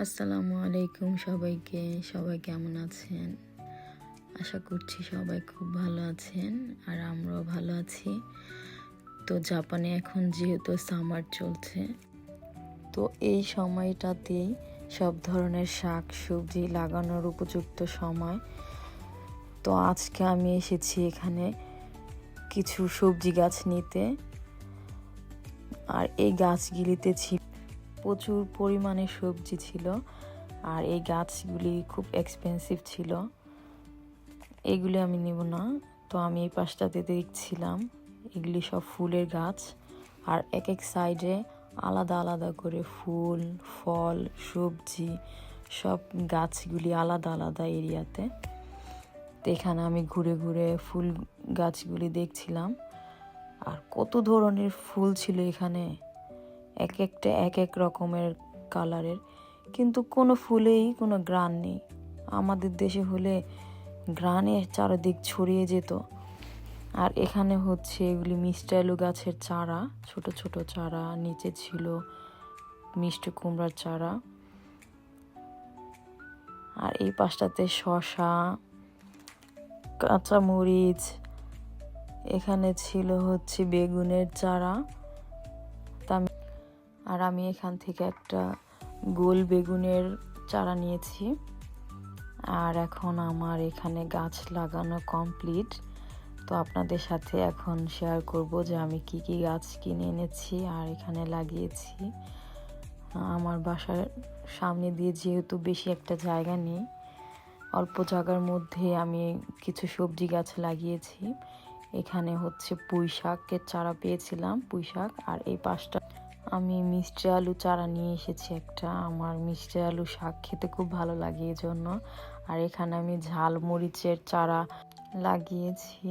আসসালামু আলাইকুম সবাইকে। সবাই কেমন আছেন? আশা করছি সবাই খুব ভালো আছেন আর আমরাও ভালো আছি। তো জাপানে এখন যেহেতু সামার চলছে, তো এই সময়টাতেই সব ধরনের শাক সবজি লাগানোর উপযুক্ত সময়। তো আজকে আমি এসেছি এখানে কিছু সবজি গাছ নিতে। আর এই গাছগুলিতে ছিল প্রচুর পরিমাণে সবজি ছিল আর এই গাছগুলি খুব এক্সপেন্সিভ ছিল। এগুলি আমি নেব না। তো আমি এই পাশটাতে দেখছিলাম, এগুলি সব ফুলের গাছ। আর এক এক সাইডে আলাদা আলাদা করে ফুল, ফল, সবজি, সব গাছগুলি আলাদা আলাদা এরিয়াতে। তো এখানে আমি ঘুরে ঘুরে ফুল গাছগুলি দেখছিলাম। আর কত ধরনের ফুল ছিল এখানে? এক একটা, এক এক রকমের কালারের। কিন্তু কোনো ফুলেই কোনো গ্রান নেই। আমাদের দেশে হলে গ্রানে চারিদিক ছড়িয়ে যেত। আর এখানে হচ্ছে এগুলি মিষ্টি আলু গাছের চারা, ছোট ছোট চারা, নিচে ছিল মিষ্টি কুমড়ার চারা। আর এই পাশটাতে শশা কাঁচামরিচ, এখানে ছিল হচ্ছে বেগুনের চারা। আর আমি এখান থেকে একটা গোল বেগুনের চারা নিয়েছি। আর এখন আমার এখানে গাছ লাগানো কমপ্লিট। তো আপনাদের সাথে এখন শেয়ার করব যে আমি কি কি গাছ কিনে এনেছি আর এখানে লাগিয়েছি। আমার বাসার সামনে দিয়ে যেহেতু বেশি একটা জায়গা নেই, অল্প জায়গার মধ্যে আমি কিছু সবজি গাছ লাগিয়েছি। এখানে হচ্ছে পুঁই শাকের চারা পেয়েছিলাম, পুঁই শাক। আর এই পাশটা আমি মিষ্টি আলু চারা নিয়ে এসেছি একটা। আমার মিষ্টি আলু শাক খেতে খুব ভালো লাগে এই জন্য আর এখানে আমি ঝাল মরিচের চারা লাগিয়েছি।